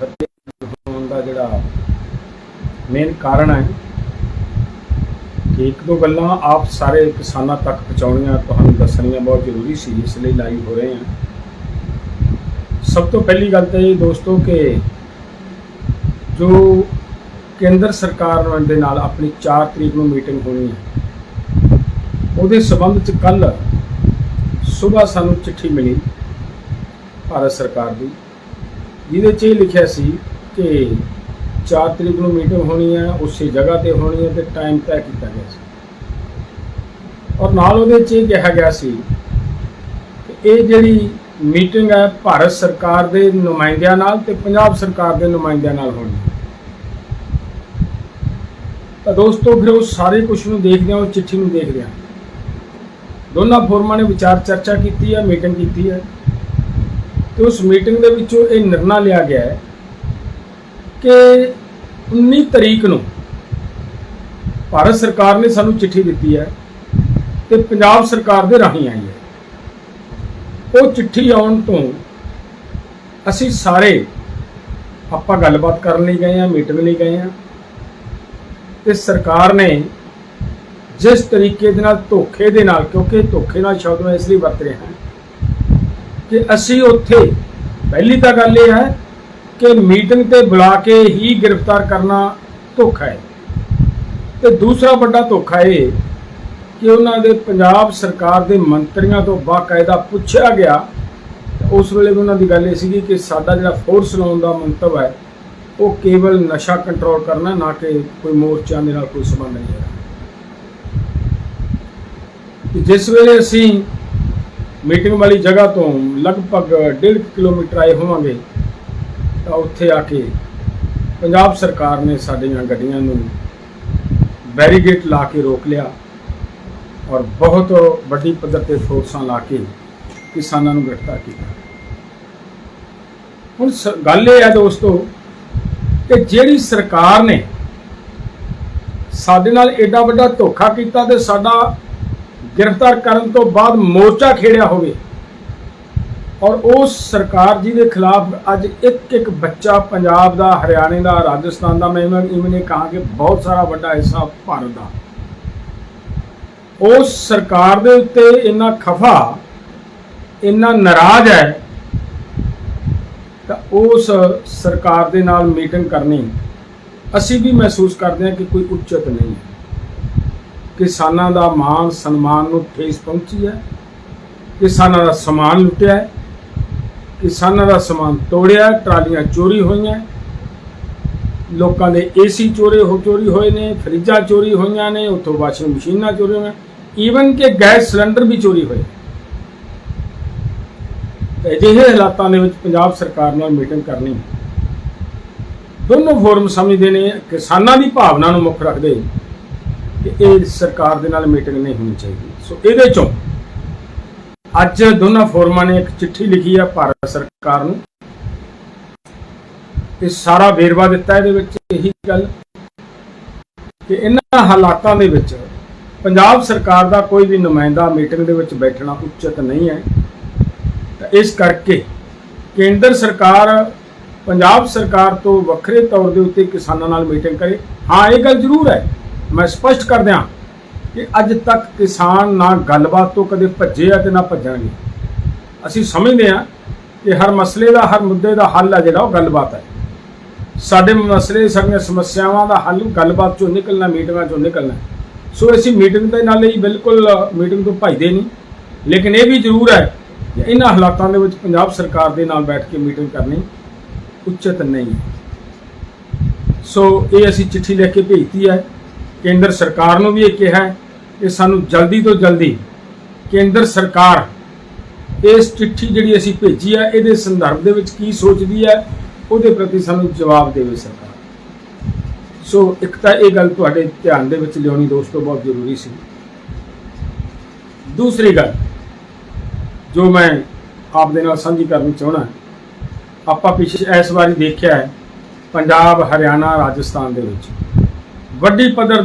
ਫਤਿਹ ਹੋਣ ਦਾ ਜਿਹੜਾ ਮੇਨ ਕਾਰਨ ਹੈ ਕਿ ਇੱਕ ਦੋ ਗੱਲਾਂ ਆਪ ਸਾਰੇ ਕਿਸਾਨਾਂ ਤੱਕ ਪਹੁੰਚਾਉਣੀਆਂ ਤੁਹਾਨੂੰ ਦੱਸਣੀਆਂ ਬਹੁਤ ਜ਼ਰੂਰੀ ਸੀ, ਇਸ ਲਈ ਲਾਈਵ ਹੋ ਰਹੇ ਹਾਂ। ਸਭ ਤੋਂ ਪਹਿਲੀ ਗੱਲ ਤਾਂ ਇਹ ਦੋਸਤੋ ਕਿ ਜੋ ਕੇਂਦਰ ਸਰਕਾਰ ਦੇ ਨਾਲ ਆਪਣੀ 4 ਤਰੀਕ ਨੂੰ ਮੀਟਿੰਗ ਹੋਣੀ ਹੈ, ਉਹਦੇ ਸਬੰਧ ਚ ਕੱਲ ਸਵੇਰ ਸਾਨੂੰ ਚਿੱਠੀ ਮਿਲੀ ਭਾਰਤ ਸਰਕਾਰ ਦੀ। ਜਿਹਦੇ 'ਚ ਇਹ ਲਿਖਿਆ ਸੀ ਕਿ 4 ਤਰੀਕ ਨੂੰ ਮੀਟਿੰਗ ਹੋਣੀ ਹੈ, ਉਸੇ ਜਗ੍ਹਾ ਤੇ ਹੋਣੀ ਹੈ ਤੇ ਟਾਈਮ ਤੈਅ ਕੀਤਾ ਗਿਆ ਸੀ। ਔਰ ਨਾਲ ਉਹਦੇ 'ਚ ਇਹ ਕਿਹਾ ਗਿਆ ਸੀ ਕਿ ਇਹ ਜਿਹੜੀ ਮੀਟਿੰਗ ਹੈ, ਭਾਰਤ ਸਰਕਾਰ ਦੇ ਨੁਮਾਇੰਦਿਆਂ ਨਾਲ ਤੇ ਪੰਜਾਬ ਸਰਕਾਰ ਦੇ ਨੁਮਾਇੰਦਿਆਂ ਨਾਲ ਹੋਣੀ ਤਾਂ ਦੋਸਤੋ, ਫਿਰ ਉਹ ਸਾਰੇ ਕੁਝ ਨੂੰ ਦੇਖਦੇ ਹਾਂ, ਉਹ ਚਿੱਠੀ ਨੂੰ ਦੇਖਦੇ ਹਾਂ। ਦੋਨਾਂ ਫੋਰਮਾਂ ਨੇ ਵਿਚਾਰ ਚਰਚਾ ਕੀਤੀ ਹੈ, ਮੀਟਿੰਗ ਕੀਤੀ ਹੈ। ਤੇ ਉਸ ਮੀਟਿੰਗ ਦੇ ਵਿੱਚੋਂ ਇਹ ਨਿਰਣਾ ਲਿਆ ਗਿਆ ਹੈ ਕਿ 19 ਤਰੀਕ ਨੂੰ ਭਾਰਤ ਸਰਕਾਰ ਨੇ ਸਾਨੂੰ ਚਿੱਠੀ ਦਿੱਤੀ ਹੈ ਤੇ ਪੰਜਾਬ ਸਰਕਾਰ ਦੇ ਰਾਹੀਂ ਆਈ ਹੈ। ਉਹ ਚਿੱਠੀ ਆਉਣ ਤੋਂ ਅਸੀਂ ਸਾਰੇ ਆਪਾਂ ਗੱਲਬਾਤ ਕਰਨ ਲਈ ਗਏ ਆ ਮੀਟਿੰਗ ਲਈ ਗਏ ਆ ਤੇ ਸਰਕਾਰ ਨੇ ਜਿਸ ਤਰੀਕੇ ਦੇ ਨਾਲ ਧੋਖੇ ਦੇ ਨਾਲ, ਕਿਉਂਕਿ ਧੋਖੇ ਨਾਲ ਸ਼ਬਦ ਮੈਂ ਇਸ ਲਈ ਵਰਤ ਰਿਹਾ ਹਾਂ ਕਿ ਅਸੀਂ ਉੱਥੇ, ਪਹਿਲੀ ਤਾਂ ਗੱਲ ਇਹ ਹੈ ਕਿ ਮੀਟਿੰਗ ਤੇ ਬੁਲਾ ਕੇ ਹੀ ਗ੍ਰਿਫਤਾਰ ਕਰਨਾ ਧੋਖਾ ਹੈ। ਤੇ ਦੂਸਰਾ ਵੱਡਾ ਧੋਖਾ ਇਹ ਕਿ ਉਹਨਾਂ ਦੇ ਪੰਜਾਬ ਸਰਕਾਰ ਦੇ ਮੰਤਰੀਆਂ ਤੋਂ ਬਾਕਾਇਦਾ ਪੁੱਛਿਆ ਗਿਆ ਉਸ ਵੇਲੇ ਵੀ ਉਹਨਾਂ ਦੀ ਗੱਲ ਇਹ ਸੀਗੀ ਕਿ ਸਾਡਾ ਜਿਹੜਾ ਫੋਰਸ ਲਾਉਣ ਦਾ ਮੰਤਵ ਹੈ, ਉਹ ਕੇਵਲ ਨਸ਼ਾ ਕੰਟਰੋਲ ਕਰਨਾ, ਨਾ ਕਿ ਕੋਈ ਮੋਰਚਾ ਦੇ ਨਾਲ ਕੋਈ ਸੰਬੰਧ ਨਹੀਂ ਹੈ ਜਿਸ ਵੇਲੇ ਅਸੀਂ ਮੀਟਿੰਗ ਵਾਲੀ ਜਗ੍ਹਾ ਤੋਂ ਲਗਭਗ 1.5 ਕਿਲੋਮੀਟਰ ਆਏ ਹੋਵਾਂਗੇ, ਤਾਂ ਉੱਥੇ ਆ ਕੇ ਪੰਜਾਬ ਸਰਕਾਰ ਨੇ ਸਾਡੀਆਂ ਗੱਡੀਆਂ ਨੂੰ ਬੈਰੀਗੇਟ ਲਾ ਕੇ ਰੋਕ ਲਿਆ ਔਰ ਬਹੁਤ ਵੱਡੀ ਪੱਧਰ ਤੇ ਫੋਰਸਾਂ ਲਾ ਕੇ ਕਿਸਾਨਾਂ ਨੂੰ ਗ੍ਰਿਫਤਾਰ ਕੀਤਾ। ਹੁਣ ਸ- ਗੱਲ ਇਹ ਹੈ ਦੋਸਤੋ ਕਿ ਜਿਹੜੀ ਸਰਕਾਰ ਨੇ ਸਾਡੇ ਨਾਲ ਐਡਾ ਵੱਡਾ ਧੋਖਾ ਕੀਤਾ ਤੇ ਸਾਡਾ ਗ੍ਰਿਫਤਾਰ ਕਰਨ ਤੋਂ ਬਾਅਦ ਮੋਰਚਾ ਖੇੜਿਆ ਹੋਵੇ। ਔਰ ਉਸ ਸਰਕਾਰ ਜੀ ਦੇ ਖਿਲਾਫ ਅੱਜ ਇੱਕ ਇੱਕ ਬੱਚਾ ਪੰਜਾਬ ਦਾ, ਹਰਿਆਣੇ ਦਾ, ਰਾਜਸਥਾਨ ਦਾ, ਮੈਂ ਇਵੇਂ ਕਹਾ ਕਿ ਬਹੁਤ ਸਾਰਾ ਵੱਡਾ ਹਿੱਸਾ ਭਾਰਤ ਦਾ। ਉਸ ਸਰਕਾਰ ਦੇ ਉੱਤੇ ਇੰਨਾ ਖਫਾ, ਇੰਨਾ ਨਾਰਾਜ਼ ਹੈ, ਤਾਂ ਉਸ ਸਰਕਾਰ ਦੇ ਨਾਲ ਮੀਟਿੰਗ ਕਰਨੀ, ਅਸੀਂ ਵੀ ਮਹਿਸੂਸ ਕਰਦੇ ਹਾਂ ਕਿ ਕੋਈ ਉੱਚਤ ਨਹੀਂ ਹੈ। ਕਿਸਾਨਾਂ ਦਾ ਮਾਨ ਸਨਮਾਨ ਨੂੰ ਠੇਸ ਪਹੁੰਚੀ ਹੈ। ਕਿਸਾਨਾਂ ਦਾ ਸਮਾਨ ਲੁੱਟਿਆ ਹੈ। ਕਿਸਾਨਾਂ ਦਾ ਸਮਾਨ ਤੋੜਿਆ ਟਰਾਲੀਆਂ ਚੋਰੀ ਹੋਈਆਂ ਲੋਕਾਂ ਦੇ ਏਸੀ ਚੋਰੀ ਹੋ ਚੋਰੀ ਹੋਏ ਨੇ, ਫਰਿੱਜਾਂ ਚੋਰੀ ਹੋਈਆਂ ਨੇ, ਉੱਥੋਂ ਵਾਸ਼ਿੰਗ ਮਸ਼ੀਨਾਂ ਚੋਰੀ ਹੋਈਆਂ ਈਵਨ ਕਿ ਗੈਸ ਸਿਲੰਡਰ ਵੀ ਚੋਰੀ ਹੋਏ। ਅਜਿਹੇ ਹਾਲਾਤਾਂ ਦੇ ਵਿੱਚ ਪੰਜਾਬ ਸਰਕਾਰ ਨਾਲ ਮੀਟਿੰਗ ਕਰਨੀ ਦੋਨੋਂ ਫੋਰਮ ਸਮਝਦੇ ਨੇ, ਕਿਸਾਨਾਂ ਦੀ ਭਾਵਨਾ ਨੂੰ ਮੁੱਖ ਰੱਖਦੇ ਕਿ ਇਹ ਸਰਕਾਰ ਦੇ ਨਾਲ ਮੀਟਿੰਗ ਨਹੀਂ ਹੋਣੀ ਚਾਹੀਦੀ। ਸੋ ਇਹਦੇ ਚੋਂ ਅੱਜ ਦੋਨਾਂ ਫੋਰਮਾਂ ਨੇ ਇੱਕ ਚਿੱਠੀ ਲਿਖੀ ਹੈ ਭਾਰਤ ਸਰਕਾਰ ਨੂੰ। ਤੇ ਸਾਰਾ ਵੇਰਵਾ ਦਿੱਤਾ ਇਹਦੇ ਵਿੱਚ ਇਹੀ ਗੱਲ ਕਿ ਇਹਨਾਂ ਹਾਲਾਤਾਂ ਦੇ ਵਿੱਚ ਪੰਜਾਬ ਸਰਕਾਰ ਦਾ ਕੋਈ ਵੀ ਨੁਮਾਇੰਦਾ ਮੀਟਿੰਗ ਦੇ ਵਿੱਚ ਬੈਠਣਾ ਉਚਿਤ ਨਹੀਂ ਹੈ। ਤਾਂ ਇਸ ਕਰਕੇ ਕੇਂਦਰ ਸਰਕਾਰ, ਪੰਜਾਬ ਸਰਕਾਰ ਤੋਂ ਵੱਖਰੇ ਤੌਰ ਦੇ ਉੱਤੇ ਕਿਸਾਨਾਂ ਨਾਲ ਮੀਟਿੰਗ ਕਰੇ। ਹਾਂ, ਇਹ ਗੱਲ ਜ਼ਰੂਰ ਹੈ ਮੈਂ ਸਪਸ਼ਟ ਕਰ ਦਿਆਂ ਕਿ ਅੱਜ ਤੱਕ ਕਿਸਾਨ ਨਾ ਗੱਲਬਾਤ ਤੋਂ ਕਦੇ ਭੱਜੇ ਆ ਤੇ ਨਾ ਭੱਜਣਗੇ। ਅਸੀਂ ਸਮਝਦੇ ਹਾਂ ਕਿ ਹਰ ਮਸਲੇ ਦਾ, ਹਰ ਮੁੱਦੇ ਦਾ ਹੱਲ ਹੈ ਜਿਹੜਾ, ਉਹ ਗੱਲਬਾਤ ਹੈ। ਸਾਡੇ ਮਸਲੇ, ਸਾਡੀਆਂ ਸਮੱਸਿਆਵਾਂ ਦਾ ਹੱਲ ਗੱਲਬਾਤ ਚੋਂ ਨਿਕਲਣਾ, ਮੀਟਿੰਗਾਂ ਚੋਂ ਨਿਕਲਣਾ ਸੋ ਅਸੀਂ ਮੀਟਿੰਗ ਦੇ ਨਾਲ ਹੀ ਬਿਲਕੁਲ ਮੀਟਿੰਗ ਤੋਂ ਭੱਜਦੇ ਨਹੀਂ। ਲੇਕਿਨ ਇਹ ਵੀ ਜ਼ਰੂਰ ਹੈ ਕਿ ਇਹਨਾਂ ਹਾਲਾਤਾਂ ਦੇ ਵਿੱਚ ਪੰਜਾਬ ਸਰਕਾਰ ਦੇ ਨਾਲ ਬੈਠ ਕੇ ਮੀਟਿੰਗ ਕਰਨੀ ਉਚਿਤ ਨਹੀਂ ਸੋ ਇਹ ਅਸੀਂ ਚਿੱਠੀ ਲਿਖ ਕੇ ਭੇਜਤੀ ਹੈ। ਕੇਂਦਰ ਸਰਕਾਰ ਨੂੰ ਵੀ ਇਹ ਕਿਹਾ ਹੈ ਕਿ ਸਾਨੂੰ ਜਲਦੀ ਤੋਂ ਜਲਦੀ ਕੇਂਦਰ ਸਰਕਾਰ ਇਸ ਚਿੱਠੀ ਜਿਹੜੀ ਅਸੀਂ ਭੇਜੀ ਹੈ, ਇਹਦੇ ਸੰਦਰਭ ਦੇ ਵਿੱਚ ਕੀ ਸੋਚਦੀ ਹੈ, ਉਹਦੇ ਪ੍ਰਤੀ ਸਾਨੂੰ ਜਵਾਬ ਦੇਵੇ ਸਰਕਾਰ। ਸੋ ਇੱਕ ਤਾਂ ਇਹ ਗੱਲ ਤੁਹਾਡੇ ਧਿਆਨ ਦੇ ਵਿੱਚ ਲਿਆਉਣੀ ਦੋਸਤੋ ਬਹੁਤ ਜ਼ਰੂਰੀ ਸੀ। ਦੂਸਰੀ ਗੱਲ ਜੋ ਮੈਂ ਆਪ ਦੇ ਨਾਲ ਸਾਂਝੀ ਕਰਨੀ ਚਾਹਣਾ ਆਪਾਂ ਪਿਛਲੇ ਇਸ ਵਾਰੀ ਦੇਖਿਆ ਹੈ, ਪੰਜਾਬ, ਹਰਿਆਣਾ, ਰਾਜਸਥਾਨ ਦੇ ਵਿੱਚ। ਵੱਡੀ ਪੱਧਰ